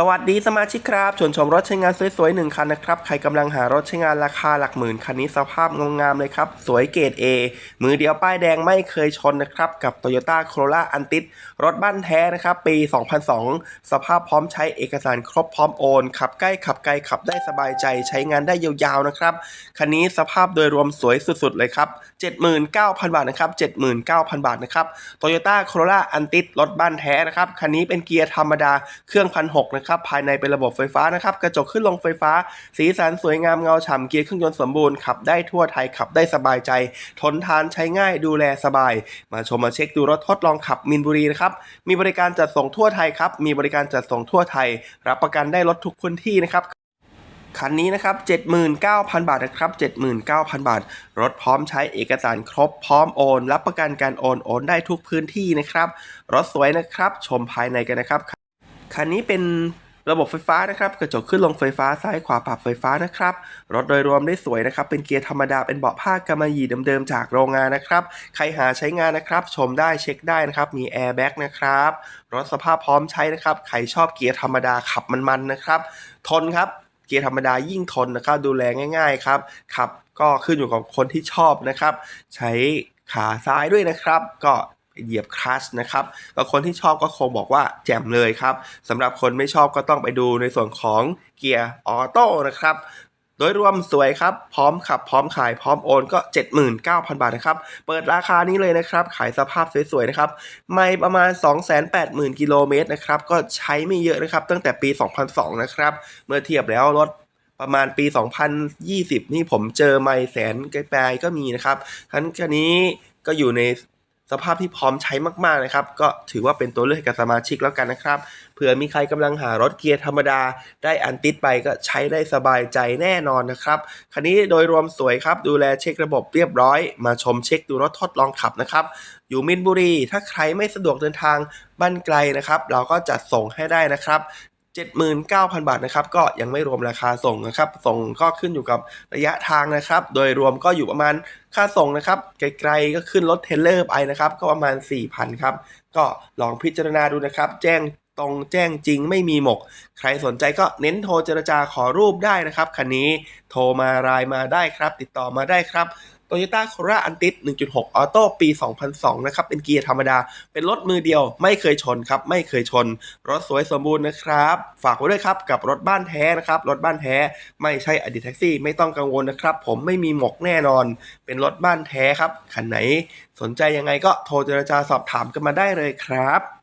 สวัสดีสมาชิกครับชวนชมรถใช้งานสวยๆหนึ่งคันนะครับ ใครกำลังหารถใช้งานราคาหลักหมื่นคันนี้สภาพงามๆเลยครับ สวยเกรด A มือเดียวป้ายแดงไม่เคยชนนะครับ กับ Toyota Corolla a n t i s รถบ้านแท้นะครับ ปี 2002 สภาพพร้อมใช้เอกสารครบพร้อมโอน ขับใกล้ขับไกลขับได้สบายใจใช้งานได้ยาวๆนะครับ คันนี้สภาพโดยรวมสวยสุดๆเลยครับ 79,000 บาทนะครับ 79,000 บาทนะครับ Toyota Corolla a n t i s รถบ้านแท้นะครับคันนี้เป็นเกียร์ธรรมดาเครื่องพันหนะครับภายในเป็นระบบไฟฟ้านะครับกระจกขึ้นลงไฟฟ้า สีสันสวยงามเงาฉ่ำเกียร์เครื่องยนต์สมบูรณ์ขับได้ทั่วไทยขับได้สบายใจ ทนทานใช้ง่ายดูแลสบาย มาชมมาเช็คดูรถทดลองขับมินบุรีนะครับมีบริการจัดส่งทั่วไทยครับมีบริการจัดส่งทั่วไทย รับประกันได้รถทุกพื้นที่นะครับคันนี้นะครับ 79,000 บาทนะครับ 79,000 บาท รถพร้อมใช้เอกสารครบ พร้อมโอน รับประกันการโอน โอนได้ทุกพื้นที่นะครับ รถสวยนะครับ ชมภายในกันนะครับ คันนี้เป็นระบบไฟฟ้านะครับ กระจกขึ้นลงไฟฟ้าซ้ายขวาปรับไฟฟ้านะครับ รถโดยรวมได้สวยนะครับ เป็นเกียร์ธรรมดา เป็นเบาะผ้ากำมะหยี่เดิมๆจากโรงงานนะครับ ใครหาใช้งานนะครับ ชมได้เช็คได้นะครับ มีแอร์แบ็กนะครับ รถสภาพพร้อมใช้นะครับ ใครชอบเกียร์ธรรมดาขับมันๆนะครับ ทนครับ เกียร์ธรรมดายิ่งทนนะครับ ดูแลง่าย ๆ ครับ ขับก็ขึ้นอยู่กับคนที่ชอบนะครับ ใช้ขาซ้ายด้วยนะครับ ก็ เหยียบคลัชนะครับก็คนที่ชอบก็คงบอกว่าแจ่มเลยครับสำหรับคนไม่ชอบก็ต้องไปดูในส่วนของเกียร์ออโต้นะครับโดยรวมสวยครับ พร้อมขับ พร้อมขาย พร้อมโอนก็ 79,000 บาทนะครับ เปิดราคานี้เลยนะครับ ขายสภาพสวยๆนะครับ ไม่ประมาณ 280,000 กิโลเมตรนะครับ ก็ใช้ไม่เยอะนะครับ ตั้งแต่ปี 2002 นะครับ เมื่อเทียบแล้วรถประมาณปี 2020 นี่ผมเจอไม่แสนไกลๆก็มีนะครับทั้นคันนี้ก็อยู่ใน สภาพที่พร้อมใช้มากๆนะครับ ก็ถือว่าเป็นตัวเลือกให้กับสมาชิกแล้วกันนะครับเผื่อมีใครกำลังหารถเกียร์ธรรมดา ได้อันติดไปก็ใช้ได้สบายใจแน่นอนนะครับคันนี้โดยรวมสวยครับ ดูแลเช็คระบบเรียบร้อย มาชมเช็คดูรถทดลองขับนะครับ อยู่มินบุรี ถ้าใครไม่สะดวกเดินทางบ้านไกลนะครับ เราก็จัดส่งให้ได้นะครับ 79,000 บาทนะครับก็ยังไม่รวมราคาส่งนะครับส่งก็ขึ้นอยู่กับระยะทางนะครับ โดยรวมก็อยู่ประมาณค่าส่งนะครับไกลๆก็ขึ้นรถเทเลอร์ไปนะครับก็ประมาณ 4,000ครับก็ลองพิจารณาดูนะครับ แจ้ง ตรงแจ้งจริงไม่มีหมก ใครสนใจก็เน้นโทรเจรจาขอรูปได้นะครับคันนี้โทรมารายมาได้ครับ ติดต่อมาได้ครับ Toyota Corolla a n t i s 1.6 ออโต้ปี 2002 นะครับ เป็นเกียร์ธรรมดา เป็นรถมือเดียว ไม่เคยชนครับ ไม่เคยชน รถสวยสมบูรณ์นะครับ ฝากไว้ด้วยครับ กับรถบ้านแท้นะครับ รถบ้านแท้ ไม่ใช่อดีตแท็กซี่ ไม่ต้องกังวลนะครับ ผมไม่มีหมกแน่นอน เป็นรถบ้านแท้ครับ คันไหน สนใจยังไงก็โทรเจรจาสอบถามกันมาได้เลยครับ